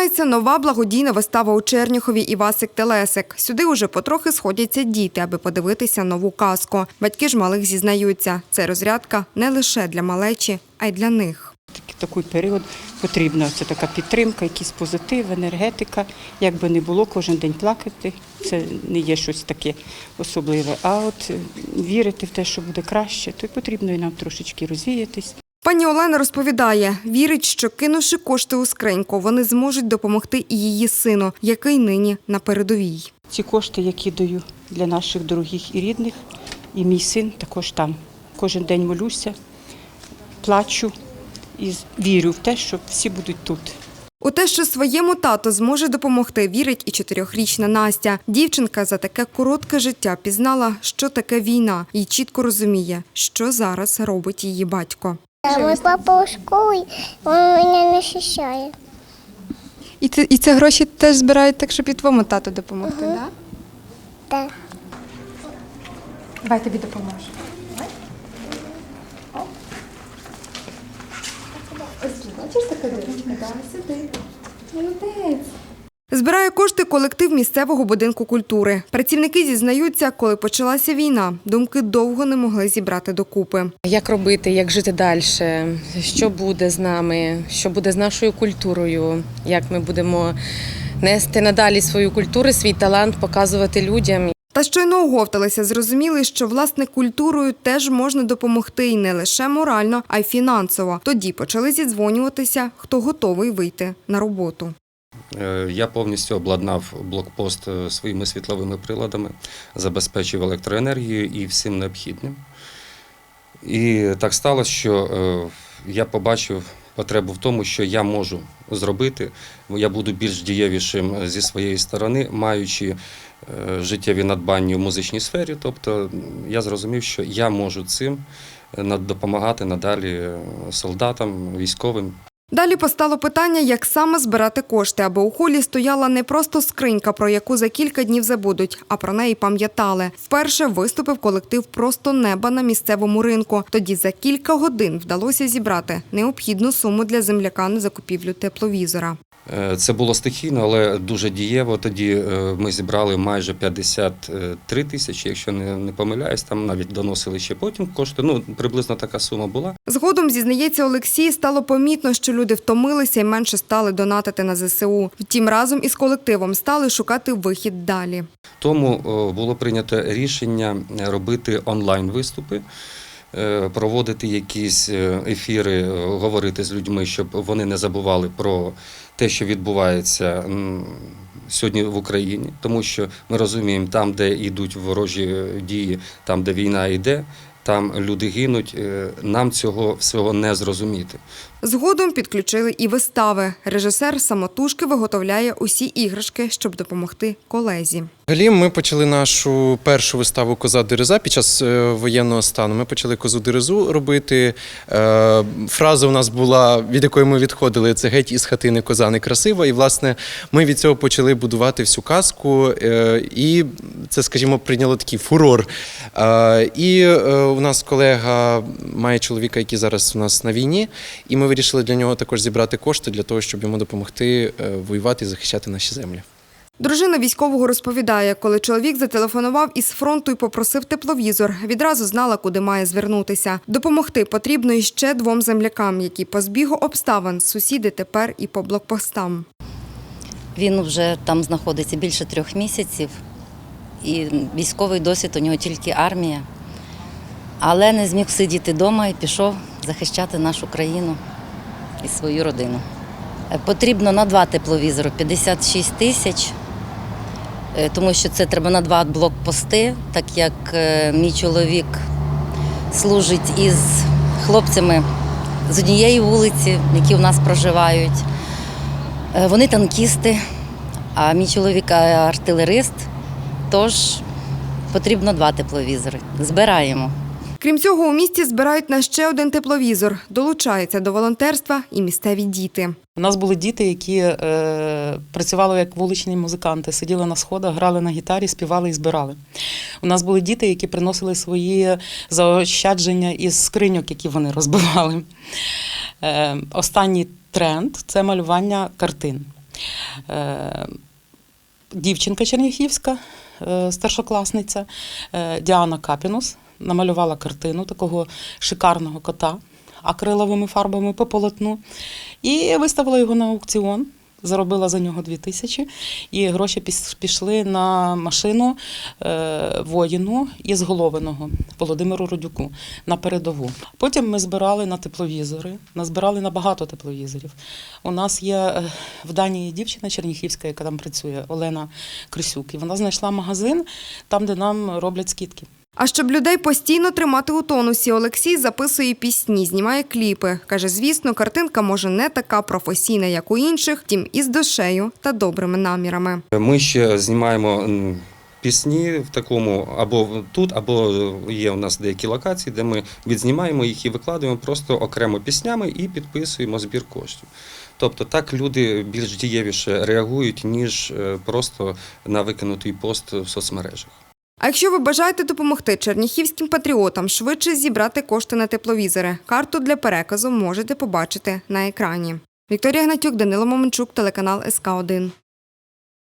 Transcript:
Починається нова благодійна вистава у Черніхові Івасик Телесик. Сюди уже потрохи сходяться діти, аби подивитися нову казку. Батьки ж малих зізнаються, це розрядка не лише для малечі, а й для них. Такий період потрібна це така підтримка, якийсь позитив, енергетика. Як би не було, кожен день плакати. Це не є щось таке особливе. А от е, вірити в те, що буде краще, то й потрібно і нам трошечки розвіятись. Пані Олена розповідає, вірить, що кинувши кошти у скриньку, вони зможуть допомогти і її сину, який нині на передовій. Ці кошти, які даю для наших дорогих і рідних, і мій син також там. Кожен день молюся, плачу і вірю в те, що всі будуть тут. У те, що своєму тату зможе допомогти, вірить і чотирьохрічна Настя. Дівчинка за таке коротке життя пізнала, що таке війна, і чітко розуміє, що зараз робить її батько. Мой папа у школі, він мене захищає. І це, і це гроші теж збирають так, щоб і твоєму тату допомогти, так? Да? Так. Давай тобі допоможу. Збирає кошти колектив місцевого будинку культури. Працівники зізнаються, коли почалася війна, думки довго не могли зібрати докупи. Як робити, як жити далі, що буде з нами, що буде з нашою культурою, як ми будемо нести надалі свою культуру, свій талант, показувати людям. Та щойно оговталися, зрозуміли, що власне культурою теж можна допомогти і не лише морально, а й фінансово. Тоді почали зідзвонюватися, хто готовий вийти на роботу. Е, Я повністю обладнав блокпост е, своїми світловими приладами, забезпечив електроенергією і всім необхідним. І так сталося, що е, я побачив потребу в тому, що я можу зробити. Я буду більш дієвішим зі своєї сторони, маючи життєві надбання в музичній сфері. Тобто я зрозумів, що я можу цим допомагати надалі солдатам, військовим. Далі постало питання, як саме збирати кошти, аби у холі стояла не просто скринька, про яку за кілька днів забудуть, а про неї пам'ятали. Вперше виступив колектив просто неба на місцевому ринку. Тоді за кілька годин вдалося зібрати необхідну суму для земляка на закупівлю тепловізора. Е, Це було стихійно, але дуже дієво. Тоді е, ми зібрали майже 53 тисячі, якщо не, не помиляюсь, там навіть доносили ще потім кошти. Ну, приблизно така сума була. Згодом, зізнається Олексій, стало помітно, що люди втомилися і менше стали донатити на ЗСУ. Втім, разом із колективом стали шукати вихід далі. Тому було прийнято рішення робити онлайн-виступи, е, проводити якісь е, ефіри, е, говорити з людьми, щоб вони не забували про те, що відбувається сьогодні в Україні, тому що ми розуміємо, там, де йдуть ворожі е, дії, там, де війна йде, там люди гинуть. е, Нам цього всього не зрозуміти. Згодом підключили і вистави. Режисер самотужки виготовляє усі іграшки, щоб допомогти колезі. Взагалі ми почали нашу першу виставу Коза Дереза під час е, воєнного стану. Ми почали козу Дерезу робити. Е, Фраза у нас була, від якої ми відходили, це геть із хатини коза не красива. І, власне, ми від цього почали будувати всю казку. е, І це, скажімо, прийняло такий фурор. І у нас колега має чоловіка, який зараз у нас на війні, і ми вирішили для нього також зібрати кошти для того, щоб йому допомогти воювати і захищати наші землі. Дружина військового розповідає, коли чоловік зателефонував із фронту і попросив тепловізор, відразу знала, куди має звернутися. Допомогти потрібно іще двом землякам, які по збігу обставин сусіди тепер і по блокпостам. Він вже там знаходиться більше трьох місяців, і військовий досвід у нього тільки армія. Але не зміг сидіти вдома і пішов захищати нашу країну і свою родину. Е, Потрібно на два тепловізори 56 тисяч, тому що це треба на два блокпости, так як е, мій чоловік служить із хлопцями з однієї вулиці, які у нас проживають. Е, Вони танкісти, а мій чоловік е, артилерист, тож потрібно два тепловізори. Збираємо. Крім цього, у місті збирають на ще один тепловізор. Долучаються до волонтерства і місцеві діти. У нас були діти, які е, працювали як вуличні музиканти, сиділи на сходах, грали на гітарі, співали і збирали. У нас були діти, які приносили свої заощадження із скриньок, які вони розбивали. Е, останній тренд це малювання картин. Е, Дівчинка черніхівська, е, старшокласниця е, Діана Капінус намалювала картину такого шикарного кота акриловими фарбами по полотну і виставила його на аукціон. Заробила за нього дві тисячі, і гроші пішли на машину е, воїну із Головиного Володимиру Родюку на передову. Потім ми збирали на тепловізори, назбирали на багато тепловізорів. У нас є е, в Данії дівчина черніхівська, яка там працює, Олена Крисюк, і вона знайшла магазин там, де нам роблять скидки. А щоб людей постійно тримати у тонусі, Олексій записує пісні, знімає кліпи. Каже, звісно, картинка може не така професійна, як у інших, втім із душею та добрими намірами. Ми ще знімаємо пісні в такому або тут, або є у нас деякі локації, де ми відзнімаємо їх і викладаємо просто окремо піснями і підписуємо збір коштів. Тобто так люди більш дієвіше реагують, ніж е, просто на викинутий пост в соцмережах. А якщо ви бажаєте допомогти черніхівським патріотам швидше зібрати кошти на тепловізори, карту для переказу можете побачити на екрані. Вікторія Гнатюк, Данило Моменчук, телеканал СК 1